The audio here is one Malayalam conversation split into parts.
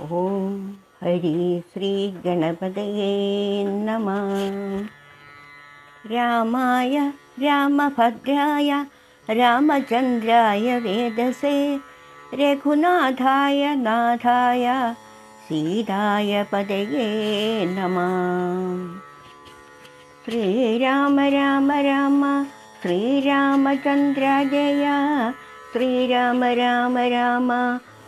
ॐ हरि श्रीगणपतये नमः। रामाय रामभद्राय रामचन्द्राय वेदसे रघुनाथाय नाथाय सीताय पदये नमः। श्रीराम राम राम श्रीरामचन्द्र श्रीरामचन्द्राय श्रीराम राम राम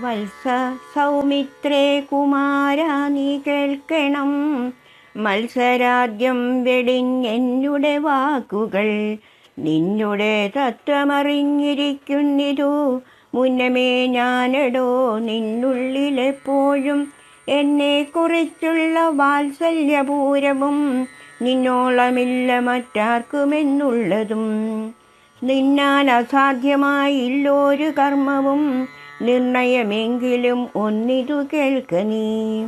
വത്സ സൗമിത്രേ കുമാര നീ കേൾക്കണം. മത്സരാദ്യം വെടിഞ്ഞെന്നുടെ വാക്കുകൾ നിന്നുടെ തത്വമറിഞ്ഞിരിക്കുന്നിതു. മുന്നമേ ഞാനെടോ നിന്നുള്ളിലെപ്പോഴും എന്നെക്കുറിച്ചുള്ള വാത്സല്യപൂരവും നിന്നോളമില്ല മറ്റാർക്കുമെന്നുള്ളതും. നിന്നാൽ അസാധ്യമായില്ലൊരു കർമ്മവും നിർണയമെങ്കിലും ഒന്നിതു കേൾക്ക നീ.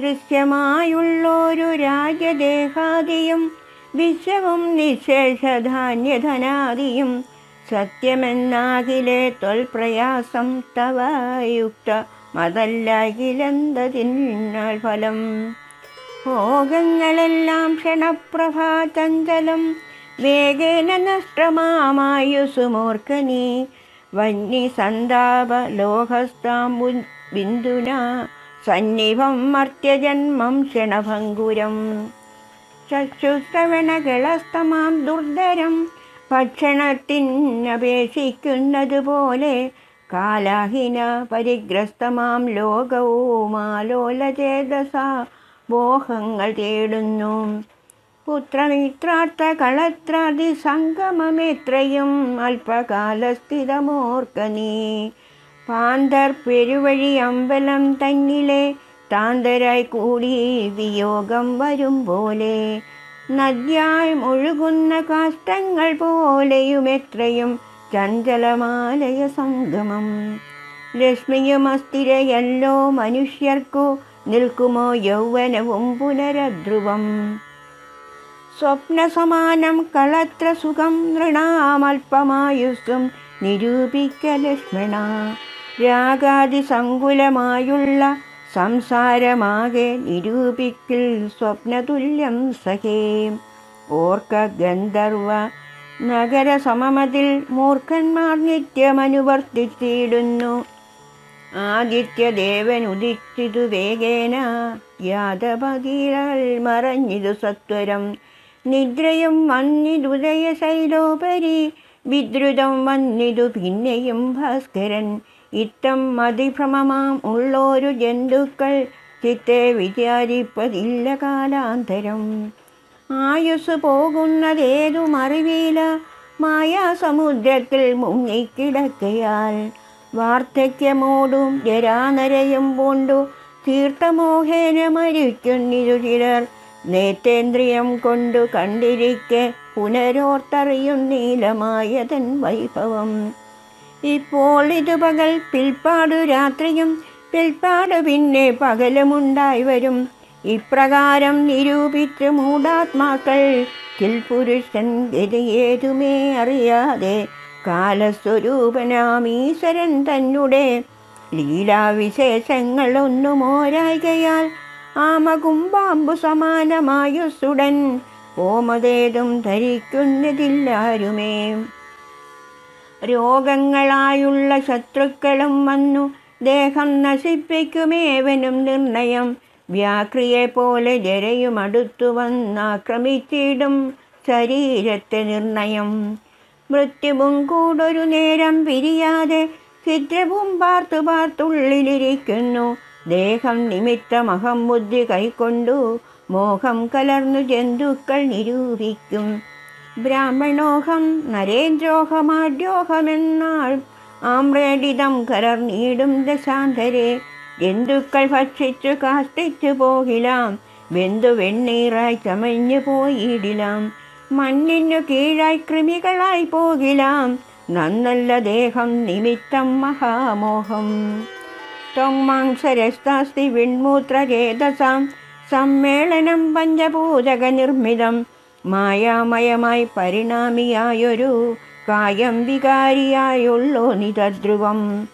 ദൃശ്യമായുള്ളൊരു രാജദേഹാദിയും വിശ്വവും നിശേഷധാന്യധനാദിയും സത്യമെന്നാകിലെ തൊൽപ്രയാസം തവായുക്ത യുക്ത മതല്ലാകിലെന്തതിനാൽ ഫലം? ഭോഗങ്ങളെല്ലാം ക്ഷണപ്രഭാചഞ്ചലം വേഗേന നഷ്ടമാമായുസുമൂർക്കനീ വന്യസന്താപ ലോഹസ്താം ബിന്ദുന സന്നിഭം മർത്യജന്മം ക്ഷണഭങ്കുരം. ചക്ഷുശ്രവണകളസ്തമാം ദുർധരം ഭക്ഷണത്തിനപേക്ഷിക്കുന്നതുപോലെ കാലാഹിന പരിഗ്രസ്തമാം ലോകവുമാലോലചേതസ മോഹങ്ങൾ തേടുന്നു. പുത്രമിത്രാർത്ഥ സംഗമമെത്രയും അല്പകാലസ്ഥിതമോർക്ക പാന്തർ പെരുവഴി അമ്പലം തന്നിലെ താന്തരായി കൂടി വിയോഗം വരും പോലെ. നദ്യായി ഒഴുകുന്ന കാഷ്ടങ്ങൾ പോലെയും എത്രയും ചഞ്ചലമാലയ സംഗമം. രശ്മിയും അസ്ഥിരയല്ലോ മനുഷ്യർക്കു നിൽക്കുമോ യൗവനവും പുനരധ്രുവം. സ്വപ്നസമാനം കളത്ര സുഖം നൃണാമൽപമായുസ്സും നിരൂപിക്ക ലക്ഷ്മണ. രാഗാതിസങ്കുലമായുള്ള സംസാരമാകെ നിരൂപിക്കിൽ സ്വപ്നതുല്യം സഹേ ഓർക്ക ഗന്ധർവ നഗരസമമതിൽ മൂർഖന്മാർ നിത്യമനുവർത്തിച്ചിടുന്നു ആദിത്യദേവൻ ഉദിച്ചിതു വേഗേന യാദവകീരൾ മറഞ്ഞിതു സത്വരം. നിദ്രയും വന്നിതുദയ ശൈലോപരി വിദ്രുതം വന്നിതു പിന്നെയും ഭാസ്കരൻ. ഇത്തം മതിഭ്രമമാം ഉള്ളോരു ജന്തുക്കൾ ചിത്തെ വിചാരിപ്പതില്ല കാലാന്തരം. ആയുസ് പോകുന്നതേതും മായാ മായാസമുദ്രത്തിൽ മുങ്ങിക്കിടക്കയാൽ. വാർദ്ധക്യമോടും ജരാനരയും കൊണ്ടു തീർത്ഥമോഹേന മരിക്കുന്നിരു ചിലർ. നേത്രേന്ദ്രിയം കൊണ്ടു കണ്ടിരിക്കെ പുനരോർത്തറിയും നീലമായതൻ വൈഭവം. ഇപ്പോൾ ഇത് പകൽ പിൽപ്പാടു രാത്രിയും പിൽപ്പാട് പിന്നെ പകലുമുണ്ടായി വരും. ഇപ്രകാരം നിരൂപിച്ച് മൂടാത്മാക്കൾ കിൽപുരുഷൻ ഗതിയേതുമേ അറിയാതെ കാലസ്വരൂപനാം ഈശ്വരൻ തന്നെ ലീലാവിശേഷങ്ങളൊന്നും ഓരായികയാൽ ആമകുംബാമ്പു സമാനമായുസുടൻ ഓമതേതും ധരിക്കുന്നതില്ലാരുമേ. രോഗങ്ങളായുള്ള ശത്രുക്കളും വന്നു ദേഹം നശിപ്പിക്കുമേവനും നിർണയം. വ്യാക്രിയെ പോലെ ജരയും അടുത്തു വന്നാക്രമിച്ചിടും ശരീരത്തെ നിർണയം. മൃത്യുവും കൂടൊരു നേരം പിരിയാതെ ചിത്രവും പാർത്തു പാർത്തുള്ളിലിരിക്കുന്നു. ദേഹം നിമിത്തം അഹം ബുദ്ധി കൈക്കൊണ്ടു മോഹം കലർന്നു ജന്തുക്കൾ നിരൂപിക്കും. ബ്രാഹ്മണോഹം നരേന്ദ്രോഹമാഢ്യോഹമെന്നാൾ ആമ്രേഡിതം കലർന്നീടും ദശാന്തരെ. ജന്തുക്കൾ ഭക്ഷിച്ചു കാഷ്ടിച്ചു പോകിലാം. ബന്ധു വെണ്ണീറായി ചമഞ്ഞു പോയിടിലാം. മണ്ണിനു കീഴായി കൃമികളായി പോകിലാം. നന്നല്ല ദേഹം നിമിത്തം മഹാമോഹം. ത്വങ്മാംസരസ്താസ്തി വിൺമൂത്രചേതസാം സമ്മേളനം പഞ്ചപൂജക നിർമ്മിതം. മായാമയമായി പരിണാമിയായൊരു കായം വികാരിയായുള്ളോ നിതദ്രുവം.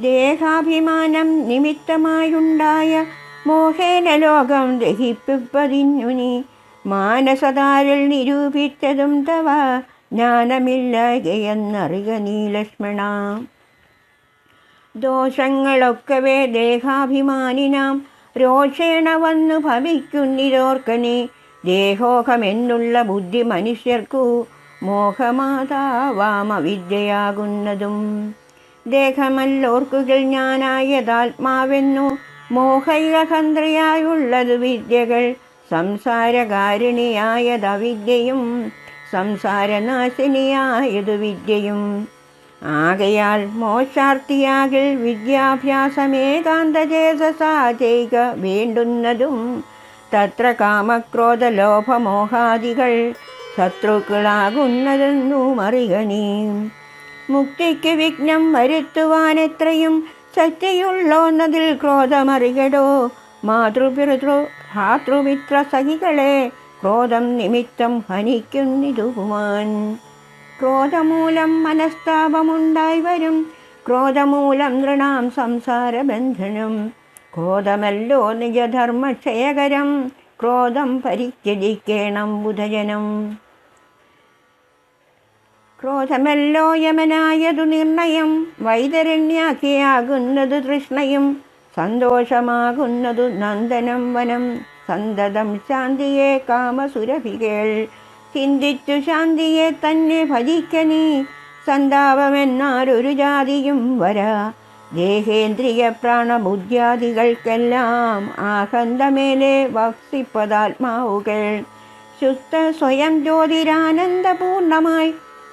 ദേഹാഭിമാനം നിമിത്തമായുണ്ടായ മോഹേന ലോകം ദഹിപ്പിപ്പതിഞ്ഞു നീ മാനസതാരിൽ നിരൂപിച്ചതും തവ ജ്ഞാനമില്ലായകയെന്നറിയ നീ ലക്ഷ്മണ. ദോഷങ്ങളൊക്കവേ ദേഹാഭിമാനിനാം. രോഷേണ വന്നു ഭവിക്കുന്നിരോർക്കനെ ദേഹോഹമെന്നുള്ള ബുദ്ധി മനുഷ്യർക്കു മോഹമാതാവാമവിദ്യയാകുന്നതും ദേഹമല്ലോർക്കുകൾ ഞാനായതാത്മാവെന്നു മോഹൈകഹന്ത്രയായുള്ളതു വിദ്യകൾ സംസാരകാരിണിയായതവിദ്യയും സംസാരനാശിനിയായതു വിദ്യയും ആകയാൽ മോശാർത്തിയാകിൽ വിദ്യാഭ്യാസമേകാന്തചേതസാ ചെയ്യുക വേണ്ടുന്നതും തത്ര കാമക്രോധലോഭമോഹാദികൾ ശത്രുക്കളാകുന്നതെന്നു മറികണീ മുക്തിക്ക് വിഘ്നം വരുത്തുവാനെത്രയും ശക്തിയുള്ളോന്നതിൽ ക്രോധമറികടോ മാതൃപിതൃ ഭാതൃമിത്ര സഖികളെ ക്രോധം നിമിത്തം ഹനിക്കുന്നിതുമാൻ ക്രോധമൂലം മനസ്താപമുണ്ടായി വരും. ക്രോധമൂലം നൃണാം സംസാരബന്ധനം. ക്രോധമല്ലോ നിജധർമ്മക്ഷയകരം. ക്രോധം പരിത്യജിക്കേണം ബുധജനം. ക്രോധമല്ലോ യമനായതു നിർണയം. വൈതരണ്യാക്കിയാകുന്നത് തൃഷ്ണയും. സന്തോഷമാകുന്നതു നന്ദനം വനം. സന്തതം ശാന്തിയെ കാമസുരഭികൾ. ചിന്തിച്ചു ശാന്തിയെ തന്നെ ഭജിക്കനീ സന്താപമെന്നാലൊരു ജാതിയും വരാ. ദേഹേന്ദ്രിയ പ്രാണബുദ്ധ്യാദികൾക്കെല്ലാം ആഹന്തമേലെ വക്സിപ്പതാത്മാവുകൾ ശുദ്ധ സ്വയം ജ്യോതിരാനന്ദപൂർണമായി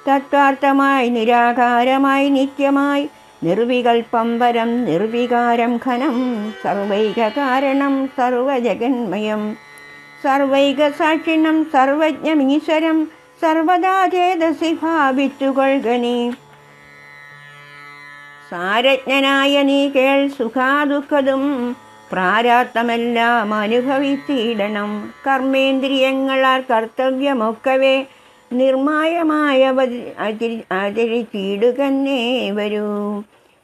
തത്വാർത്ഥമായി നിരാകാരമായി നിത്യമായി നിർവികൽപ്പം വരം നിർവികാരം ഘനം സർവൈക കാരണം സർവജഗന്മയം. സർവൈക സാക്ഷിണം സർവജ്ഞമീശ്വരം സർവദാ ചേതസി ഭാവിച്ചുകൊൾകനി സാരജ്ഞനായ നീ കേൾ സുഖാദുഃഖതും പ്രാരാത്തമെല്ലാം അനുഭവിച്ചിടണം. കർമ്മേന്ദ്രിയങ്ങളാൽ കർത്തവ്യമൊക്കവേ നിർമായമായ ആചരിച്ചിടുകന്നേ വരൂ.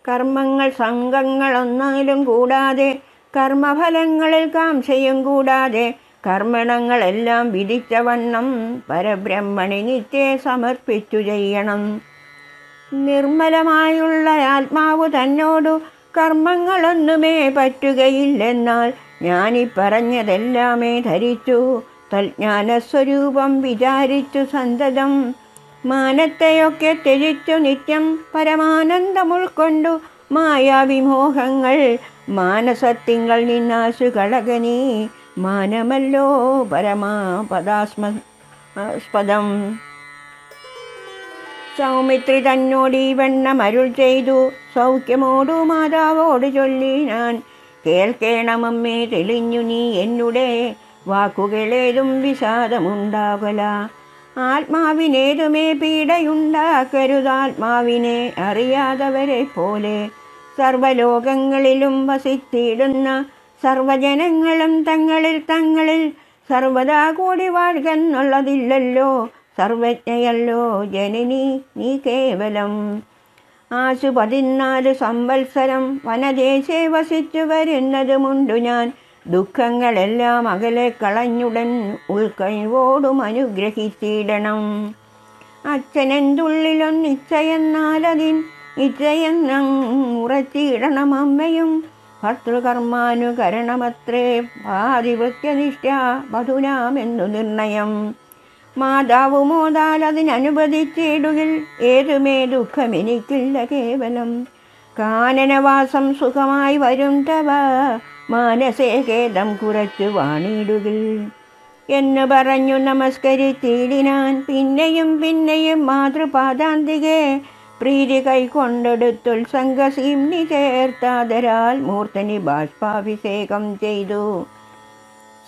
കർമ്മങ്ങൾ സംഘങ്ങളൊന്നാലും കൂടാതെ കർമ്മഫലങ്ങളിൽ കാംക്ഷയും കൂടാതെ കർമ്മണങ്ങളെല്ലാം വിധിച്ചവണ്ണം പരബ്രഹ്മണി നിത്യെ സമർപ്പിച്ചു ചെയ്യണം. നിർമ്മലമായുള്ള ആത്മാവ് തന്നോടു കർമ്മങ്ങളൊന്നുമേ പറ്റുകയില്ലെന്നാൽ ഞാനീ പറഞ്ഞതെല്ലാമേ ധരിച്ചു. തജ്ഞാനസ്വരൂപം വിചാരിച്ചു സന്തതം മാനത്തെയൊക്കെ ത്യജിച്ചു നിത്യം പരമാനന്ദമുൾക്കൊണ്ടു മായാവിമോഹങ്ങൾ മാനസത്യങ്ങൾ നിന്നാശു കളകനീ മാനമല്ലോ പരമാപദാസ്മസ്പദം സൗമിത്രി തന്നോട് ഈ വെണ്ണം അരുൾ ചെയ്തു. സൗഖ്യമോടു മാതാവോട് ചൊല്ലി ഞാൻ. കേൾക്കേണമമ്മേ തെളിഞ്ഞു നീ എന്നുടെ വാക്കുകളേതും വിഷാദമുണ്ടാകല. ആത്മാവിനേതുമേ പീഡയുണ്ടാക്കരുതാത്മാവിനെ അറിയാതവരെ പോലെ സർവലോകങ്ങളിലും വസിച്ചിടുന്ന സർവജനങ്ങളും തങ്ങളിൽ തങ്ങളിൽ സർവദാ കൂടി വാഴുകെന്നുള്ളതില്ലല്ലോ സർവജ്ഞയല്ലോ ജനനി നീ കേവലം. ആശു പതിനാല് സംവത്സരം വനദേശേ വസിച്ചു വരുന്നതുമുണ്ടു ഞാൻ. ദുഃഖങ്ങളെല്ലാം അകലെ കളഞ്ഞുടൻ ഉൾക്കഴിവോടും അനുഗ്രഹിച്ചിടണം. അച്ഛനെന്തുള്ളിലൊന്നിച്ചയെന്നാലതിൻ ഇച്ചയെന്നും ഉറച്ചിടണം അമ്മയും. ഭർത്തൃകർമാനുകരണമത്രേ പാതിവൃത്യനിഷ്ഠ മധുനാമെന്നു നിർണയം. മാതാവ് മോതാൽ അതിനനുവദിച്ചിടുകിൽ ഏതുമേ ദുഃഖമെനിക്കില്ല കേവലം. കാനനവാസം സുഖമായി വരും തവ മാനസേ ഖേദം കുറച്ചു വാണിടുകിൽ എന്നു പറഞ്ഞു നമസ്കരിച്ചിടിനാൻ പിന്നെയും പിന്നെയും മാതൃപാദാന്തികെ പ്രീതി കൈക്കൊണ്ടെടുത്തുത്സംഗസീംനി ചേർത്താതരാൽ മൂർത്തനി ബാഷ്പാഭിഷേകം ചെയ്തു.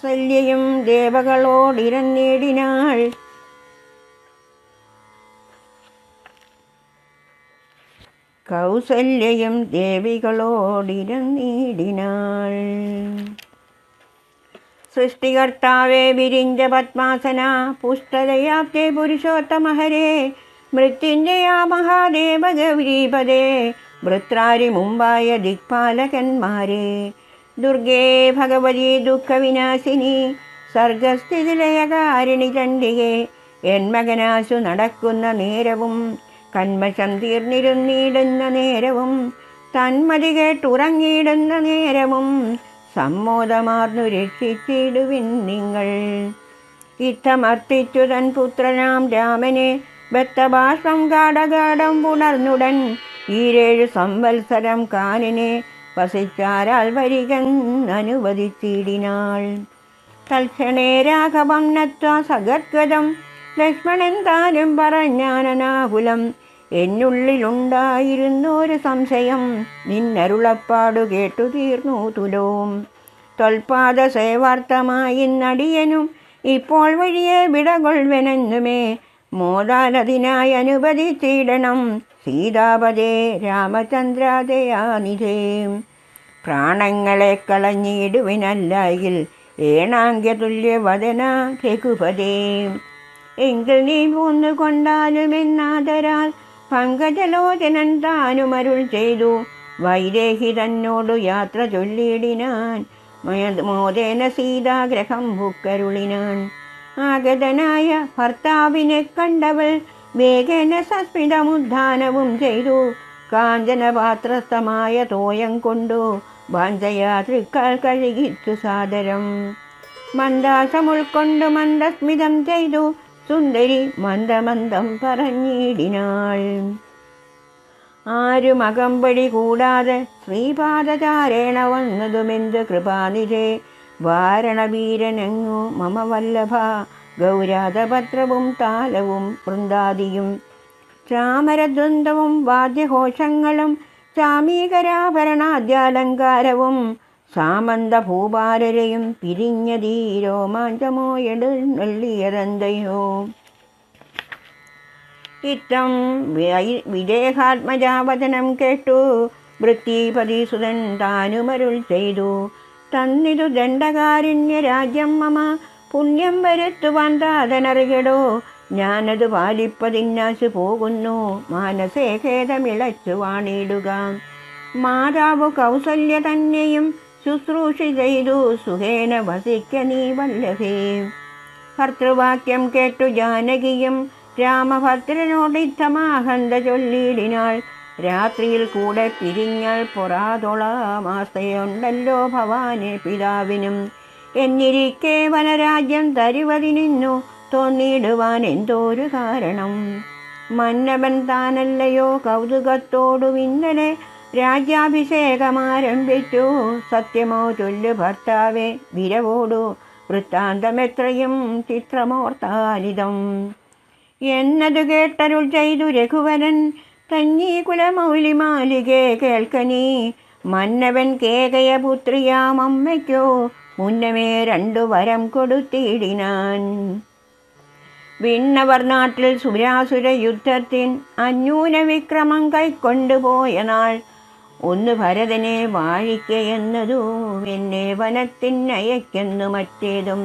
ശല്യയും ദേവകളോടിരന്നേടിനാൾ കൗസല്യയും ദേവികളോടിരന്നീടിനാൾ സൃഷ്ടികർത്താവേ വിരിഞ്ച പത്മാസന പുഷ്ടതയാപ്തേ പുരുഷോത്തമഹരേ മൃത്യുഞ്ജയാ മഹാദേവ ഗൗരീപദേ വൃത്രാരി മുമ്പായ ദിക്പാലകന്മാരെ. ദുർഗേ ഭഗവതി ദുഃഖവിനാശിനി സർഗസ്ഥിതിലയകാരിണി ചണ്ഡികെ മകനാശു നടക്കുന്ന നേരവും കന്മശം തീർന്നിരുന്നിടുന്ന നേരവും തന്മതി കേട്ടുറങ്ങിയിടുന്ന നേരവും സമ്മോദമാർന്നു രക്ഷിച്ചിടുവിൻ നിങ്ങൾ. ഇത്തമർത്തിച്ചു തൻ പുത്രനാം രാമനെ ബത്തഭാഷ്പം ഗാഠഗാഠം പുണർന്നുടൻ ഈരേഴു സംവത്സരം കാനിനെ വസിച്ചാരാൽ വരികന്നനുവദിച്ചിടിനാൾ തൽക്ഷണേ രാഘവം നത്വ സഗദ്ഗതം ലക്ഷ്മണൻ താനും പറഞ്ഞാനനാകുലം. എന്നുള്ളിലുണ്ടായിരുന്നൊരു സംശയം നിന്നരുളപ്പാടു കേട്ടു തീർന്നു തുലോം. തൊൽപാദ സേവാർത്ഥമായി നടിയനും ഇപ്പോൾ വഴിയെ വിടകൊൾവനെന്നുമേ മോദാലതിനായി അനുവദിച്ചിടണം സീതാപതേ രാമചന്ദ്രാദയാനിധേ. പ്രാണങ്ങളെ കളഞ്ഞിടുവിനല്ലായിൽ ഏണാങ്ക്യതുല്യവദന രഘുപതേ എങ്കിൽ നീ പോന്നു കൊണ്ടാലുമെന്നാദരാൽ പങ്കജലോചനൻ താനുമരുൾ ചെയ്തു. വൈദേഹി തന്നോടു യാത്ര ചൊല്ലിയിടിനാൻ. മോദേന സീതാഗ്രഹം ഭുക്കരുളിനാൻ ആഗതനായ ഭർത്താവിനെ കണ്ടവൾ വേഗേന സസ്മിതമുദ്ധാനവും ചെയ്തു. കാഞ്ചനപാത്രസ്ഥമായ തോയം കൊണ്ടു വാഞ്ചയാ തൃക്കാൽ കഴുകിച്ചു സാദരം. മന്ദാസം ഉൾക്കൊണ്ടു മന്ദസ്മിതം ചെയ്തു സുന്ദരി മന്ദമന്ദം പറഞ്ഞിടിനാൾ. ആരും അകമ്പടി കൂടാതെ ശ്രീപാദചാരേണ വന്നതുമെന്ത് കൃപാനിധേ? വാരണവീരനെങ്ങു മമ വല്ലഭ ഗൗരാതപത്രവും താലവും വൃന്ദാദിയും. ചാമരദ്വന്ദ്വവും വാദ്യഘോഷങ്ങളും ചാമീകരാഭരണാദ്യാലങ്കാരവും സാമന്ത ഭൂപാലരെയും മാഞ്ചമോ രോമാഞ്ചമോ എഴുന്നള്ളിയതെന്തയോ ഇത്തം വിദേഹാത്മജാവചനം കേട്ടു വൃത്തിപതി സുതൻ താനുമരുൾ ചെയ്തു. തന്നിതു ദണ്ഡകാരുണ്യ രാജ്യം മമ. പുണ്യം വരുത്തുവാൻ താതനറിയടോ ഞാനത് പാലിപ്പതിന്നാശു പോകുന്നു. മാനസേ ഖേദമിളച്ചു വാണിടുക മാതാവ് കൗസല്യ തന്നെയും ശുശ്രൂഷ ചെയ്തു. സുഖേന വസിക്ക നീ വല്ലഭേ. ഭർത്തൃവാക്യം കേട്ടു ജാനകിയും രാമഭദ്രനോടിത്തമാഹന്ത ചൊല്ലിയിടിനാൾ രാത്രിയിൽ കൂടെ പിരിഞ്ഞാൽ പൊറാതൊളാമാസയുണ്ടല്ലോ ഭവാനെ പിതാവിനും. എന്നിരിക്കെ വനരാജ്യം തരുവതിനിന്നു തോന്നിയിടുവാൻ എന്തോരു കാരണം. മന്നവൻ താനല്ലയോ കൗതുകത്തോടു ഇന്നലെ രാജ്യാഭിഷേകമാരംഭിച്ചു സത്യമോ ചൊല്ലു ഭർത്താവെ വിരവോടു. വൃത്താന്തമെത്രയും ചിത്രമോർത്താലിതം. എന്നതു കേട്ടരുൾ ചെയ്തു രഘുവരൻ തന്നീ കുലമൗലിമാലികെ കേൾക്കനീ മന്നവൻ കേകയ പുത്രിയാം അമ്മയ്ക്കോ മുന്നമേ രണ്ടു വരം കൊടുത്തിടിനാൻ. വിണ്ണവർ നാട്ടിൽ സുരാസുര യുദ്ധത്തിൻ അന്യൂന വിക്രമം കൈക്കൊണ്ടുപോയ നാൾ ഒന്ന് ഭരതനെ വാഴിക്കയെന്നതു എന്നെ വനത്തിനയക്കെന്നു മറ്റേതും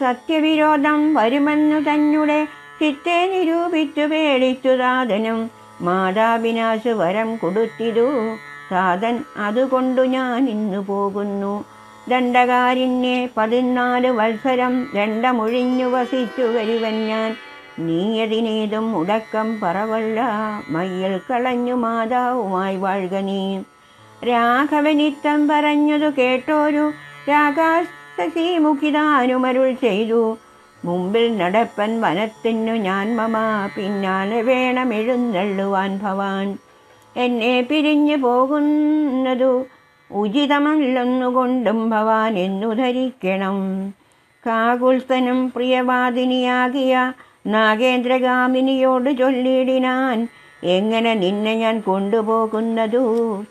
സത്യവിരോധം വരുമെന്നു തന്നെ ചിത്തെ നിരൂപിച്ചു പേടിച്ചു താതനും മാതാപിനാശു വരം കൊടുത്തിതു താതൻ അതുകൊണ്ടു ഞാൻ ഇന്നു പോകുന്നു. ദണ്ഡകാരിണ്യെ പതിനാല് വത്സരം ദണ്ഡമൊഴിഞ്ഞു വസിച്ചു വരുവൻ ഞാൻ. നീയതിനേതും മുടക്കം പറവല്ല. മയ്യൽ കളഞ്ഞു മാതാവുമായി വാഴുക നീ. രാഘവനിത്തം പറഞ്ഞതു കേട്ടോരു രാഗാശ്രീമുഖിതാനുമരുൾ ചെയ്തു. മുമ്പിൽ നടപ്പൻ വനത്തിനു ഞാൻ മമ പിന്നാലെ വേണം എഴുന്നള്ളുവാൻ ഭവാൻ. എന്നെ പിരിഞ്ഞു പോകുന്നതു ഉചിതമല്ലെന്നുകൊണ്ടും ഭവാൻ എന്നു ധരിക്കണം. കാകുൽത്തനും പ്രിയവാദിനിയാകിയ നാഗേന്ദ്രഗാമിനിയോട് ചൊല്ലിടിനാൻ എങ്ങനെ നിന്നെ ഞാൻ കൊണ്ടുപോകുന്നതു?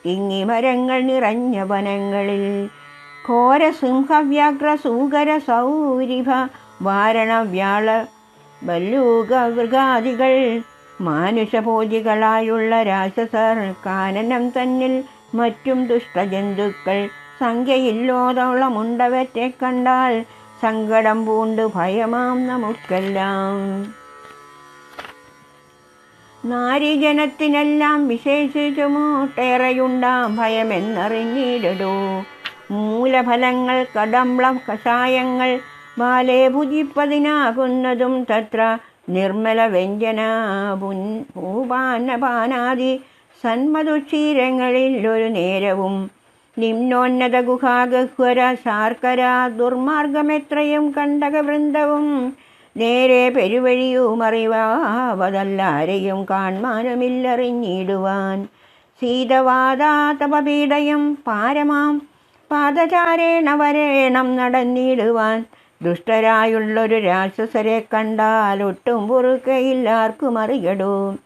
തിങ്ങി മരങ്ങൾ നിറഞ്ഞ വനങ്ങളിൽ ഘോര സിംഹവ്യാഘ്ര സൂകര സൗരിഭ വാരണ വ്യാള ബല്ലൂക മൃഗാദികൾ മാനുഷഭോജികളായുള്ള രാക്ഷസർ കാനനം തന്നിൽ മറ്റും ദുഷ്ടജന്തുക്കൾ സംഖ്യയില്ലോതോളമുണ്ടവറ്റെ കണ്ടാൽ സങ്കടം പൂണ്ട് ഭയമാം നമുക്കെല്ലാം. നാരീജനത്തിനെല്ലാം വിശേഷിച്ചുമോട്ടേറെയുണ്ടാം ഭയമെന്നറിഞ്ഞിടടൂ. മൂലഫലങ്ങൾ കടമ്പളം കഷായങ്ങൾ ബാലെ ഭുജിപ്പതിനാകുന്നതും തത്ര നിർമ്മല വ്യഞ്ജന പുൻ ഭൂപാനപാനാദി സന്മതുക്ഷീരങ്ങളിൽ ഒരു നേരവും നിമ്നോന്നത ഗുഹാഗഹ്വര സാർക്കര ദുർമാർഗമെത്രയും കണ്ടകവൃന്ദവും നേരെ പെരുവഴിയുമറിവാവതല്ലാരെയും കാൺമാനുമില്ലറിഞ്ഞിടുവാൻ സീതവാദാതപപീഡയും പാരമാം പാദചാരേണ വരേണം നടന്നിടുവാൻ ദുഷ്ടരായുള്ളൊരു രാക്ഷസരെ കണ്ടാൽ ഒട്ടും പൊറുക്കയില്ലാർക്കും അറിയടൂ.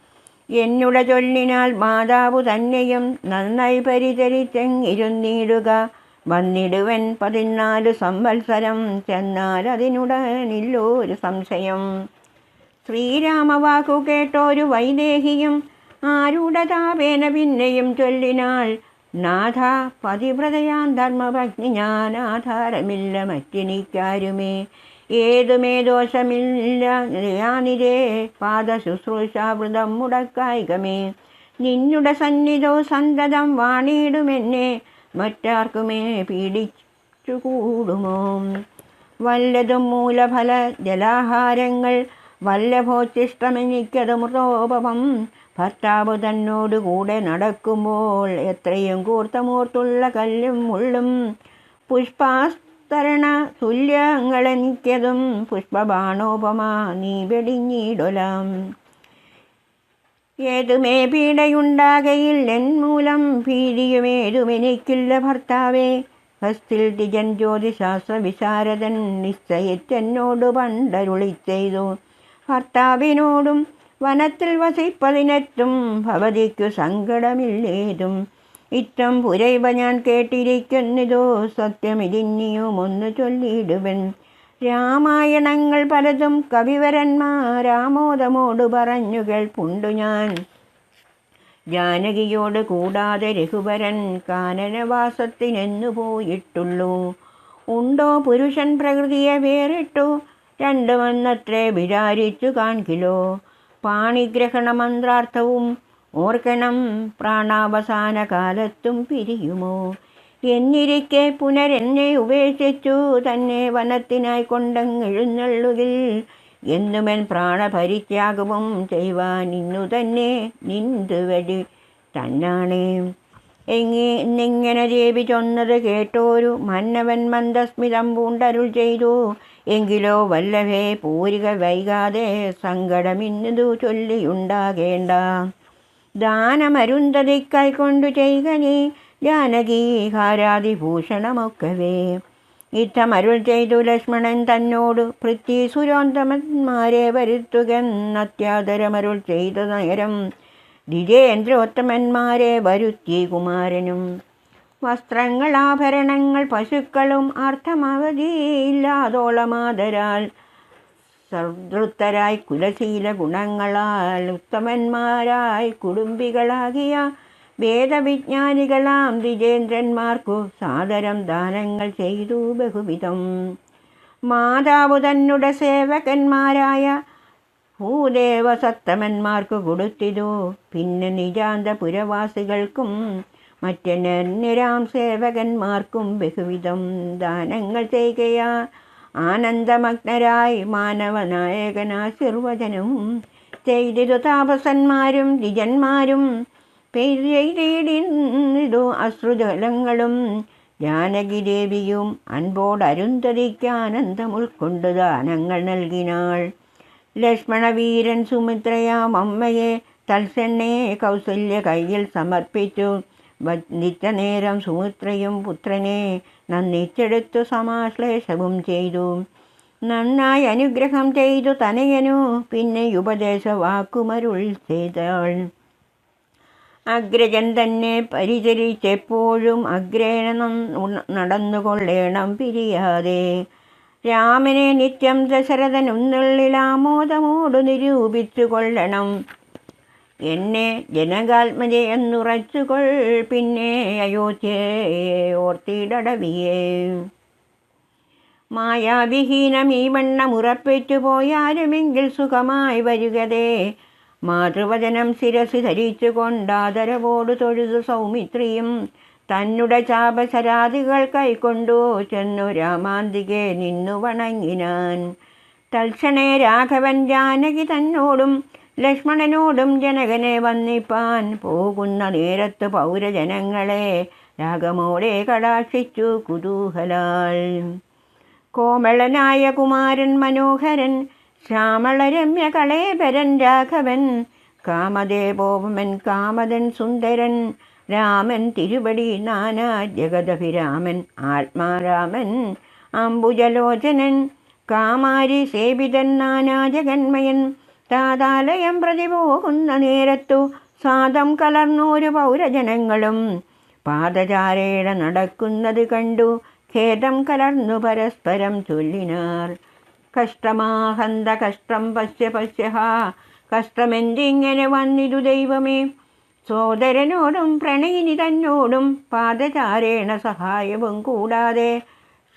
എന്നുടെ ചൊല്ലിനാൽ മാതാവ് തന്നെയും നന്നായി പരിചരിച്ചെങ്ങിരുന്നിടുക വന്നിടുവൻ പതിനാല് സംവത്സരം ചെന്നാൽ അതിനുടനില്ലൊരു സംശയം. ശ്രീരാമവാക്കു കേട്ടൊരു വൈദേഹിയും ആരുടെ താപേന പിന്നെയും ചൊല്ലിനാൾ നാഥ പതിവ്രതയാൻ ധർമ്മഭഗ്നി ഞാൻ മറ്റെനിക്കാരുമേ. ഏതുമേ ദോഷമില്ല ഞാനിരേ പാദ ശുശ്രൂഷാവൃതം മുടക്കായികമേ. നിന്നുടെ സന്നിധോ സന്തതം വാണിയിടുമെന്നെ. മറ്റാർക്കുമേ പീഡിച്ചു കൂടുമോ വല്ലതും മൂലഫല ജലാഹാരങ്ങൾ വല്ലഭോച്ചിഷ്ടമെനിക്കത് മൃതോപമം ഭർത്താവ് തന്നോട് കൂടെ നടക്കുമ്പോൾ എത്രയും കൂർത്തമൂർത്തുള്ള കല്ലും മുള്ളും പുഷ്പാസ്തരണ തുല്യങ്ങളെനിക്കതും പുഷ്പബാണോപമ നീ വെടിഞ്ഞിടൊലാം. ഏതുമേ പീഡയുണ്ടാകയിൽ മൂലം ഭീതിയുമേതുമെനിക്കില്ല ഭർത്താവേ. ഹസ്തിൽ തിജൻ ജ്യോതിശാസ്ത്ര വിശാരദൻ നിശ്ചയിച്ചെന്നോട് പണ്ടരുളി ചെയ്തു ഭർത്താവിനോടും വനത്തിൽ വസിപ്പതിനെത്തും ഭവതിക്കു സങ്കടമില്ലേതും. ഇത്തം പുരൈവ ഞാൻ കേട്ടിരിക്കുന്നിതോ സത്യമിതിന്നിയും ഒന്ന് ചൊല്ലിയിടുവൻ. രാമായണങ്ങൾ പലതും കവിവരന്മാരാമോദമോട് പറഞ്ഞു കേൾപ്പുണ്ടു ഞാൻ. ജാനകിയോട് കൂടാതെ രഘുവരൻ കാനനവാസത്തിനെന്നു പോയിട്ടുള്ളൂ. ഉണ്ടോ പുരുഷൻ പ്രകൃതിയെ വേറിട്ടു? രണ്ടുമെന്നത്രേ വിചാരിച്ചു കാൺകിലോ. പാണിഗ്രഹണ മന്ത്രാർത്ഥവും ഓർക്കണം പ്രാണാവസാന കാലത്തും പിരിയുമോ? എന്നിരിക്കെ പുനരെന്നെ ഉപേക്ഷിച്ചു തന്നെ വനത്തിനായി കൊണ്ടങ്ങെഴുന്നള്ളുകിൽ എന്നുമെൻ പ്രാണപരിത്യാഗവും ചെയ്യുവാൻ ഇന്നു തന്നെ നിന്തു വഴി തന്നാണേ. എങ്ങി എന്നിങ്ങനെ ജീവിച്ചൊന്നത് കേട്ടോരു മന്നവൻ മന്ദസ്മിതം പൂണ്ടരുൾ ചെയ്തു. എങ്കിലോ വല്ലഭേ പൂരിക വൈകാതെ സങ്കടമിന്നതു ചൊല്ലിയുണ്ടാകേണ്ട. ദാനമരുന്തതിക്കൈക്കൊണ്ടു കൊണ്ടു ചെയ്യുക നീ ജാനകി ഹാരാതിഭൂഷണമൊക്കവേ ഇത്തമരുൾ ചെയ്തു ലക്ഷ്മണൻ തന്നോട് പൃഥ്വി സുരോന്തമന്മാരെ വരുത്തുകെന്നത്യാദരമരുൾ ചെയ്ത നേരം ദ്വിജേന്ദ്രോത്തമന്മാരെ വരുത്തി കുമാരനും. വസ്ത്രങ്ങൾ ആഭരണങ്ങൾ പശുക്കളും അർത്ഥമവധിയില്ലാതോളമാതരാൽ സദൃത്തരായി കുലശീല ഗുണങ്ങളാൽ ഉത്തമന്മാരായി കുടുംബികളാകിയ വേദവിജ്ഞാനികളാം ദ്വിജേന്ദ്രന്മാർക്കു സാദരം ദാനങ്ങൾ ചെയ്തു ബഹുവിധം. മാതാവ് തന്നുടെ സേവകന്മാരായ ഭൂദേവസത്തമന്മാർക്ക് കൊടുത്തിതു. പിന്നെ നിജാന്ത പുരവാസികൾക്കും മറ്റനിരാം സേവകന്മാർക്കും ബഹുവിധം ദാനങ്ങൾ ചെയ്യുകയാ. ആനന്ദമഗ്നരായി മാനവനായകനാശീർവചനം ചെയ്തിതു താപസന്മാരും ദ്വിജന്മാരും. പെയ്തിടിതു അശ്രുജലങ്ങളും ജാനകിദേവിയും അൻപോട് അരുന്ധതിക്ക് ഉൾക്കൊണ്ട് ദാനങ്ങൾ നൽകിനാൾ. ലക്ഷ്മണവീരൻ സുമിത്രയാം അമ്മയെ തത്സന്നെ കൗസല്യ കയ്യിൽ സമർപ്പിച്ചു. വന്ദിച്ച നേരം സുമിത്രയും പുത്രനെ നന്ദിച്ചെടുത്തു സമാശ്ലേഷവും ചെയ്തു. നന്നായി അനുഗ്രഹം ചെയ്തു തനയനു പിന്നെ ഉപദേശ വാക്കുമരുൾ ചെയ്താൾ. അഗ്രജൻ തന്നെ പരിചരിച്ചെപ്പോഴും അഗ്രേണ നടന്നുകൊള്ളേണം പിരിയാതെ. രാമനെ നിത്യം ദശരഥനുള്ളിലാമോദമോടു നിരൂപിച്ചു കൊള്ളണം എന്നെ ജനകാത്മജ എന്നുറച്ചുകൊൾ പിന്നെ അയോധ്യയെ ഓർത്തിടവിയേ മായാവിഹീനം ഈ വണ്ണമുറപ്പിച്ചു പോയാലുമെങ്കിൽ സുഖമായി വരികതേ. മാതൃവചനം ശിരസ് ധരിച്ചു കൊണ്ടാദരവോട് തൊഴുതു സൗമിത്രിയും തന്നുടെ ചാപശരാദികൾ കൈക്കൊണ്ടു ചെന്നു രാമാന്തികെ നിന്നു വണങ്ങിനാൻ. തൽക്ഷണേ രാഘവൻ ജാനകി തന്നോടും ലക്ഷ്മണനോടും ജനകനെ വന്നിപ്പാൻ പോകുന്ന നേരത്ത് പൗരജനങ്ങളെ രാഗമോടെ കടാക്ഷിച്ചു കുതൂഹലാൽ. കോമളനായ കുമാരൻ മനോഹരൻ ശ്യാമളരമ്യ കളേപരൻ രാഘവൻ കാമദേവോമൻ കാമതൻ സുന്ദരൻ രാമൻ തിരുപടി നാനാ ജഗദഭിരാമൻ ആത്മാരാമൻ അംബുജലോചനൻ കാമാരി സേവിതൻ നാനാ ജഗന്മയൻ താതാലയം പ്രതി പോകുന്ന നേരത്തു സാദം കലർന്നൊരു പൗരജനങ്ങളും പാദചാരേട നടക്കുന്നത് കണ്ടു ഖേദം കലർന്നു പരസ്പരം ചൊല്ലിനാർ. കഷ്ടമാഹന്ത കഷ്ടം പശ്യ പശ്യഹ കഷ്ടമെന്തിങ്ങനെ വന്നിതു ദൈവമേ? സോദരനോടും പ്രണയിനി തന്നോടും പാദചാരേണ സഹായവും കൂടാതെ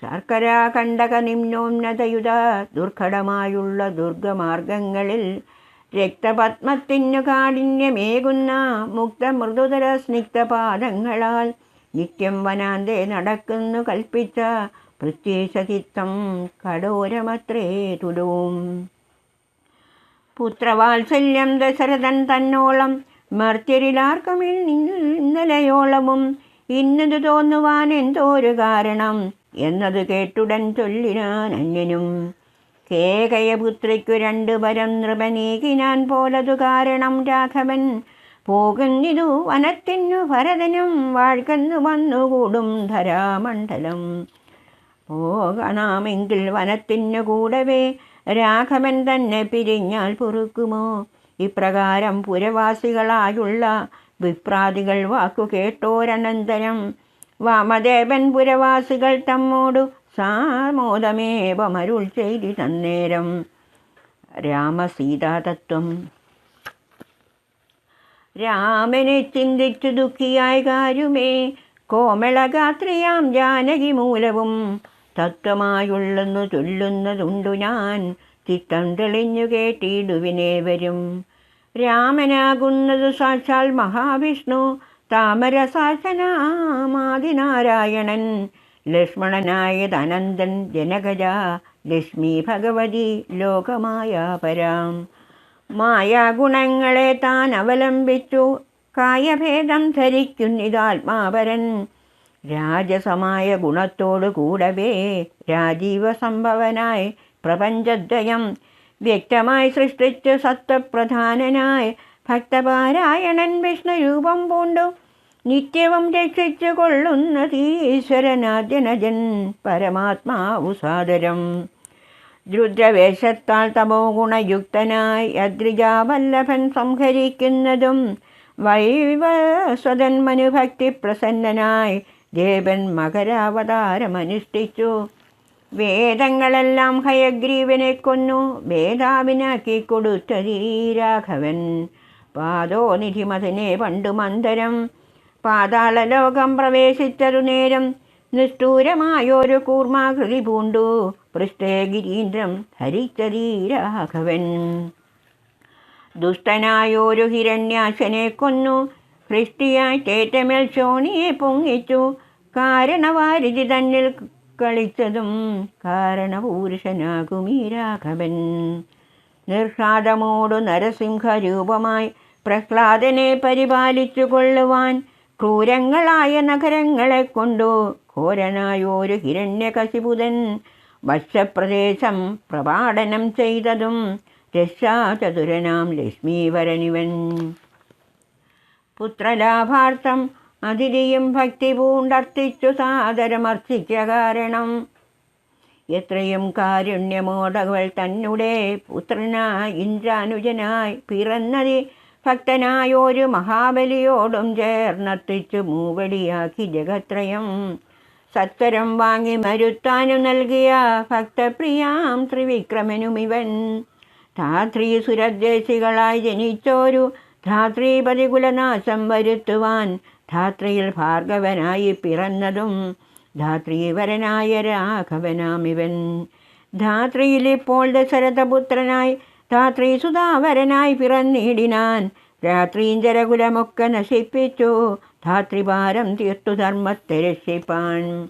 ശർക്കര കണ്ടക നിമ്നോന്നതയുത ദുർഘടമായുള്ള ദുർഗമാർഗങ്ങളിൽ രക്തപത്മത്തിനു കാഠിന്യമേകുന്ന മുക്ത മൃദുതര സ്നിഗ്ധപാദങ്ങളാൽ നിത്യം വനാന്തേ നടക്കുന്നു കൽപ്പിച്ച പ്രത്യേകിത്തം കടോരമത്രേ തുലവും. പുത്രവാത്സല്യം ദശരഥൻ തന്നോളം മർത്യരിലാർക്കമിൽ ഇന്നലെയോളവും ഇന്നത് തോന്നുവാൻ എന്തോ ഒരു കാരണം? എന്നത് കേട്ടുടൻ ചൊല്ലിനാൻ അന്യനും. കേകയപുത്രിക്കു രണ്ടു വരം നൃപനീകിനാൻ പോലതു കാരണം രാഘവൻ. പോകുന്നിതു വനത്തിനു ഭരതനും വാഴ്കന്നു വന്നുകൂടും ധരാമണ്ഡലം. പോകണമെങ്കിൽ വനത്തിനു കൂടവേ രാഘവൻ തന്നെ പിരിഞ്ഞാൽ പൊറുക്കുമോ? ഇപ്രകാരം പുരവാസികളായുള്ള വിപ്രാദികൾ വാക്കു കേട്ടോരനന്തരം. വാമദേവൻ പുരവാസികൾ തമ്മോടു സാമോദമേവമരുൾ ചെയ്തി തന്നേരം. രാമസീതാതത്വം. രാമനെ ചിന്തിച്ചു ദുഃഖിയായ കാര്യമേ കോമളഗാത്രിയാം ജാനകി മൂലവും. തത്വമായുള്ളെന്നു ചൊല്ലുന്നതുണ്ടു ഞാൻ ചിത്തം തെളിഞ്ഞു കേട്ടിടുവിനേവരും. രാമനാകുന്നത് സാക്ഷാൽ മഹാവിഷ്ണു താമരസാസനാമാദിനാരായണൻ ലക്ഷ്മണനായത് അനന്തൻ ജനകജ ലക്ഷ്മി ഭഗവതി ലോകമായ പരാം. മായാഗുണങ്ങളെ താൻ അവലംബിച്ചു കായഭേദം ധരിക്കുന്നിതാത്മാപരൻ. രാജസമായ ഗുണത്തോടു കൂടവേ രാജീവ സംഭവനായി പ്രപഞ്ചദ്വയം വ്യക്തമായി സൃഷ്ടിച്ച് സത്വപ്രധാനനായി ഭക്തപാരായണൻ വിഷ്ണുരൂപം പൂണ്ടു. നിത്യവും രക്ഷിച്ചു കൊള്ളുന്ന ഈശ്വരനാദ്യനജൻ പരമാത്മാവു സാദരം. രുദ്രവേഷത്താൽ തമോ ഗുണയുക്തനായി അദ്രിജാവല്ലഭൻ സംഹരിക്കുന്നതും വൈവസ്വതൻ മനുഭക്തി പ്രസന്നനായി ദേവൻ മകരാവതാരമനുഷ്ഠിച്ചു വേദങ്ങളെല്ലാം ഹയഗ്രീവനെ കൊന്നു. വേദാവിനാക്കി കൊടുത്തതീ രാഘവൻ പാദോനിധി മഥനെ പണ്ടു മന്ദരം. പാതാളലോകം പ്രവേശിച്ചതു നേരം നിഷ്ഠൂരമായൊരു കൂർമാകൃതി പൂണ്ടു. പൃഷ്ടേ ഗിരീന്ദ്രം ഹരിച്ചതീ രാഘവൻ ദുഷ്ടനായൊരു ഹിരണ്യാശനെ കൊന്നു. സൃഷ്ടിയായി ചേറ്റമേൽ ശോണിയെ പൊങ്ങിച്ചു. കാരണവാരിധി തന്നിൽ കളിച്ചതും കാരണപൂരുഷനാകും ഈ രാഘവൻ നിർഷാദമോടു നരസിംഹരൂപമായി പ്രഹ്ലാദനെ പരിപാലിച്ചു കൊള്ളുവാൻ ക്രൂരങ്ങളായ നഗരങ്ങളെ കൊണ്ടു ഘോരനായൊരു ഹിരണ്യകശിപുതൻ വശപ്രദേശം പ്രപാടനം ചെയ്തതും രക്ഷാചതുരനാം ലക്ഷ്മീവരനിവൻ. പുത്രലാഭാർത്ഥം അതിഥിയും ഭക്തി പൂണ്ടർത്തിച്ചു സാദരമർച്ചിക്ക കാരണം എത്രയും കാരുണ്യമോടവൾ തന്നെ പുത്രനായി ഇന്ദ്രാനുജനായി പിറന്നതി ഭക്തനായൊരു മഹാബലിയോടും ചേർന്നത്തിച്ചു മൂവടിയാക്കി ജഗത്രയം. സത്വരം വാങ്ങി മരുത്താനു നൽകിയ ഭക്തപ്രിയാം ത്രിവിക്രമനുമിവൻ ധാത്രി സുരദ്ദേശികളായി ജനിച്ചോരു ധാത്രീപതികുലനാശം വരുത്തുവാൻ ധാത്രിയിൽ ഭാർഗവനായി പിറന്നതും ധാത്രീവരനായ രാഘവനാമിവൻ. ധാത്രിയിൽ ഇപ്പോൾ ദശരഥപുത്രനായി ധാത്രി സുധാവരനായി പിറന്നിടിനാൻ രാത്രീഞ്ചരകുലമൊക്കെ നശിപ്പിച്ചു. ധാത്രിഭാരം തീർത്തു ധർമ്മത്തെ രക്ഷിപ്പാൻ.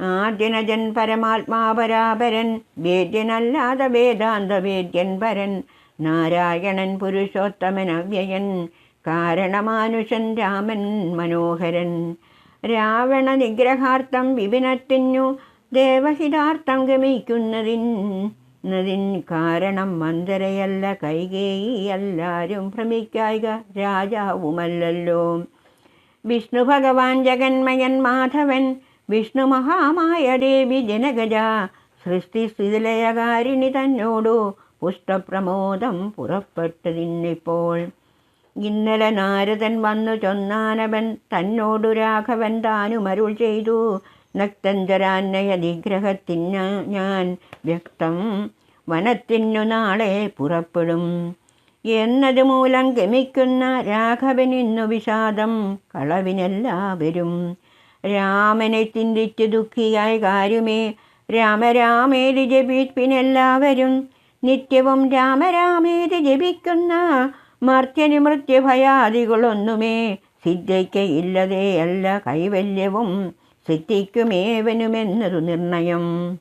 ആദ്യനജൻ പരമാത്മാപരാപരൻ വേദ്യനല്ലാതെ വേദാന്ത വേദ്യൻ പരൻ നാരായണൻ പുരുഷോത്തമൻ അവ്യയൻ കാരണമാനുഷൻ രാമൻ മനോഹരൻ. രാവണ നിഗ്രഹാർത്ഥം വിപിനത്തിനു ദേവഹിതാർത്ഥം ഗമിക്കുന്നതിൻ കാരണം മന്ദരയല്ല കൈകേയി എല്ലാവരും ഭ്രമിക്കായിക രാജാവുമല്ലല്ലോ. വിഷ്ണു ഭഗവാൻ ജഗന്മയൻ മാധവൻ വിഷ്ണു മഹാമായ ദേവി ജനഗജ സൃഷ്ടി സ്ഥിതിലയകാരിണി തന്നോടു പുഷ്ടപ്രമോദം പുറപ്പെട്ടതിന്നിപ്പോൾ. ഇന്നലെ നാരദൻ വന്നു ചൊന്നാനവൻ തന്നോടു രാഘവൻ താനുമരുൾ ചെയ്തു. നക്തഞ്ചരാന്നയ നിഗ്രഹത്തിന് ഞാൻ വ്യക്തം വനത്തിനു നാളെ പുറപ്പെടും. എന്നത് മൂലം ഗമിക്കുന്ന രാഘവനിന്നു വിഷാദം കളവിനെല്ലാവരും. രാമനെ ചിന്തിച്ച് ദുഃഖിയായ കാര്യമേ രാമരാമേതി ജപിപ്പിനെല്ലാവരും. നിത്യവും രാമരാമേതി ജപിക്കുന്ന മർത്യന് മൃത്യുഭയാദികളൊന്നുമേ സിദ്ധിക്കയില്ലതേ അല്ല കൈവല്യവും സിദ്ധിക്കുമേവനുമെന്നതു നിർണയം.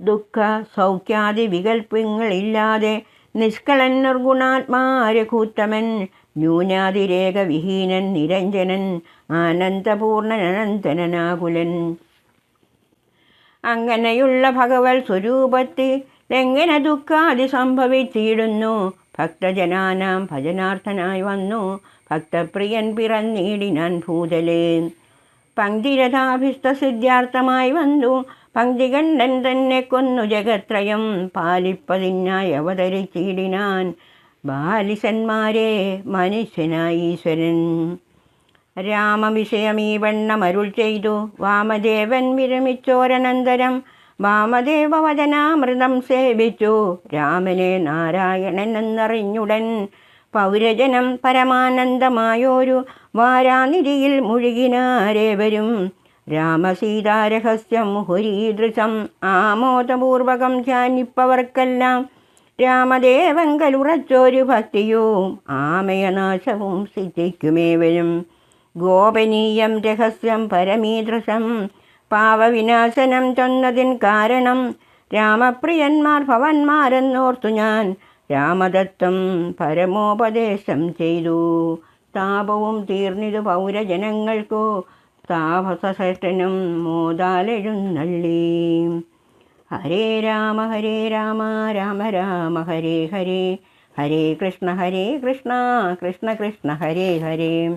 ദുഃഖ സൗഖ്യാദി വികൽപ്പങ്ങളില്ലാതെ നിഷ്കളൻ നിർഗുണാത്മാരകൂത്തമൻ ന്യൂനാതിരേക വിഹീനൻ നിരഞ്ജനൻ ആനന്ദപൂർണനനന്തനാകുലൻ അങ്ങനെയുള്ള ഭഗവത് സ്വരൂപത്തിൽ എങ്ങനെ ദുഃഖാദി സംഭവിച്ചിടുന്നു? ഭക്തജനാനാം ഭജനാർത്ഥനായി വന്നു. ഭക്തപ്രിയൻ പിറന്നീടിനാൻ ഭൂതലേ. പങ്ക്തിരഥാഭിഷ്ട സിദ്ധ്യാർത്ഥമായി വന്നു. പങ്ക്തികണ്ഠൻ തന്നെ കൊന്നു ജഗത്രയം. പാലിപ്പതിനായി അവതരിച്ചിടിനാൻ ബാലിസന്മാരെ മനുഷ്യനായി ഈശ്വരൻ. രാമവിഷയമീ വണ്ണമരുൾ ചെയ്തു. വാമദേവൻ വിരമിച്ചോരനന്തരം വാമദേവവചനാമൃതം സേവിച്ചു. രാമനെ നാരായണൻ എന്നറിഞ്ഞുടൻ പൗരജനം പരമാനന്ദമായോരു വാരാനിരിയിൽ മുഴുകിനാരേവരും. രാമസീതാരഹസ്യം ഹുരീദൃശം ആമോദപൂർവകം ധ്യാനിപ്പവർക്കെല്ലാം രാമദേവങ്കലുറച്ചൊരു ഭക്തിയോ ആമയനാശവും സിദ്ധിക്കുമേവരും. ഗോപനീയം രഹസ്യം പരമീദൃശം പാവവിനാശനം ചൊന്നതിൻ കാരണം രാമപ്രിയന്മാർ ഭവന്മാരെന്നോർത്തു ഞാൻ. രാമദത്തം പരമോപദേശം ചെയ്തു. താപവും തീർന്നിതു പൗരജനങ്ങൾക്കു താപസശ്രേഷ്ഠനും മോദാലെഴുന്നള്ളി. ഹരേ രാമ ഹരേ രാമ രാമ രാമ ഹരേ ഹരേ. ഹരേ കൃഷ്ണ ഹരേ കൃഷ്ണ കൃഷ്ണ കൃഷ്ണ ഹരേ ഹരേ.